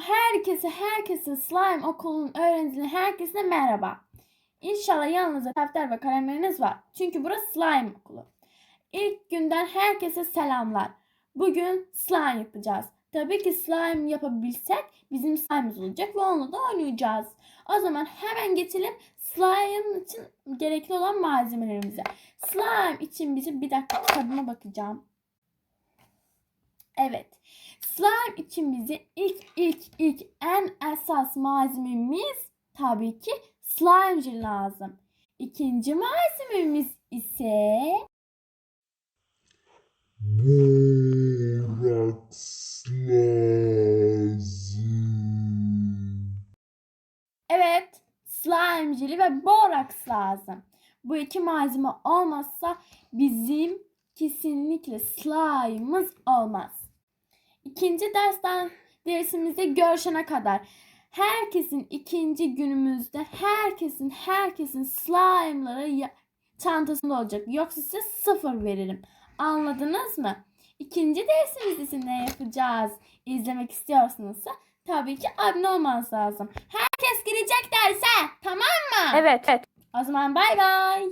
herkese slime okulunun öğrencilerine herkese merhaba. İnşallah yanınızda defter ve kalemleriniz var. Çünkü burası slime okulu. İlk günden herkese selamlar. Bugün slime yapacağız. Tabii ki slime yapabilsek bizim slime'ımız olacak ve onunla da oynayacağız. O zaman hemen geçelim slime için gerekli olan malzemelerimize. Slime için bizim bir dakika kitabıma bakacağım. Evet. Slime için bize ilk ilk ilk en esas malzememiz tabii ki slime lazım. İkinci malzememiz ise Boraks lazım. evet slime jeli ve boraks lazım. Bu iki malzeme olmazsa bizim kesinlikle slime'ımız olmaz. İkinci dersten dersimizde görüşene kadar herkesin ikinci günümüzde herkesin herkesin slime'ları çantasında olacak. Yoksa size sıfır veririm. Anladınız mı? İkinci dersimizde ise ne yapacağız? İzlemek istiyorsanızsa tabii ki abone olmanız lazım. Herkes girecek derse. Tamam mı? Evet. evet. O zaman bay bay.